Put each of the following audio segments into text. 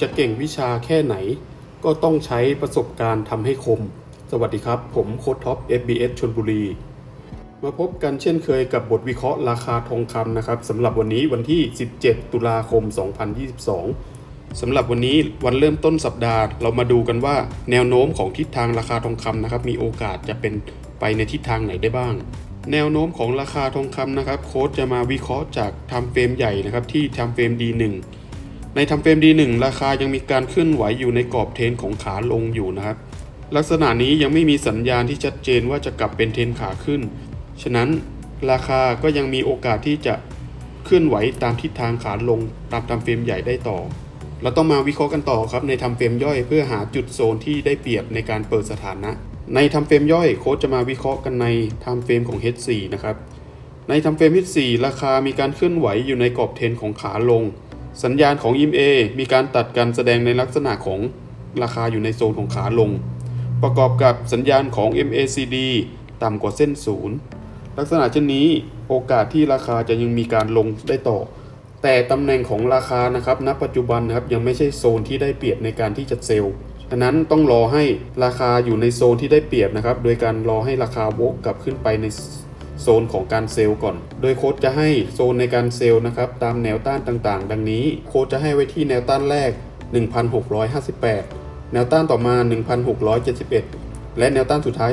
จะเก่งวิชาแค่ไหน ก็ต้องใช้ประสบการณ์ทำให้คม สวัสดีครับ ผมโค้ดท็อป FBS ชนบุรี มาพบกันเช่นเคยกับบทวิเคราะห์ราคาทองคำนะครับสำหรับวันนี้วันที่ 17 ตุลาคม 2022สำหรับวันนี้วันเริ่มต้นสัปดาห์ เรามาดูกันว่าแนวโน้มของทิศทางราคาทองคำนะครับมีโอกาสจะเป็นไปในทิศทางไหนได้บ้างแนวโน้มของราคาทองคำนะครับ โค้ดจะมาวิเคราะห์จากทำเฟรมใหญ่นะครับที่ทำเฟรม D1 ในทำเฟรม D1 ราคายังมีการเคลื่อนไหวอยู่ในกรอบเทนของขาลงอยู่นะครับ ลักษณะนี้ยังไม่มีสัญญาณที่ชัดเจนว่าจะกลับเป็นเทนขาขึ้น ฉะนั้นราคาก็ยังมีโอกาสที่จะเคลื่อนไหวตามทิศทางขาลงตามทำเฟรมใหญ่ได้ต่อ เราต้องมาวิเคราะห์กันต่อครับในทำเฟรมย่อยเพื่อหาจุดโซนที่ได้เปรียบในการเปิดสถานะ ในทำเฟรมย่อยโค้ชจะมาวิเคราะห์กันในทำเฟรมของ H4 นะครับในทำเฟรม H4 ราคามีการเคลื่อนไหวอยู่ในกรอบเทนของขาลง สัญญาณของ EMA มีการตัดการแสดงในลักษณะของราคาอยู่ในโซนของขาลง ประกอบกับสัญญาณของ MACD ต่ำกว่าเส้นศูนย์ลักษณะเช่นนี้โอกาสที่ราคาจะยังมีการลงได้ต่อ แต่ตำแหน่งของราคานะครับณปัจจุบันนะครับยังไม่ใช่โซนที่ได้เปรียบในการที่จะเซลล์ฉะนั้นต้องรอให้ราคาอยู่ในโซนที่ได้เปรียบนะครับ โดยการรอให้ราคาวกกลับขึ้นไปใน โซนของการเซลล์ก่อน โดยโค้ดจะให้โซนในการเซลล์นะครับตามแนวต้านต่างๆ ดังนี้ โค้ดจะให้ไว้ที่แนวต้านแรก 1658 แนวต้านต่อมา 1671 และแนวต้านสุดท้าย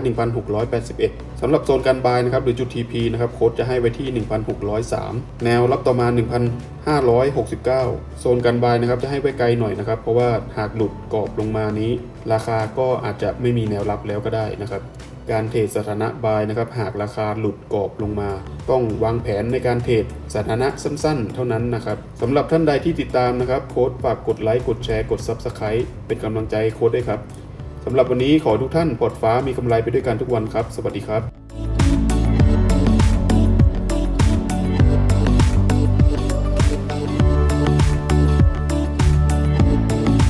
1681สำหรับโซนการบายนะครับหรือจุด TP นะครับโค้ดจะให้ไว้ที่ 1603 แนวรับต่อมา 1569 โซนการบายนะครับจะให้ไว้ไกลหน่อยนะครับ เพราะว่าหากหลุดกรอบลงมานี้ ราคาก็อาจจะไม่มีแนวรับแล้วก็ได้นะครับการเทรดสถานะบายนะครับหากราคาหลุดกรอบลงมา ต้องวางแผนในการเทรดสถานะสั้นๆ เท่านั้นนะครับสำหรับท่านใดที่ติดตามนะครับโค้ดฝากกดไลค์กดแชร์กด Subscribe เป็นกำลังใจโค้ดด้วยครับ สำหรับวันนี้ขอทุกท่านปลอดฟ้ามีกำไรไปด้วยกันทุกวันครับ สวัสดีครับ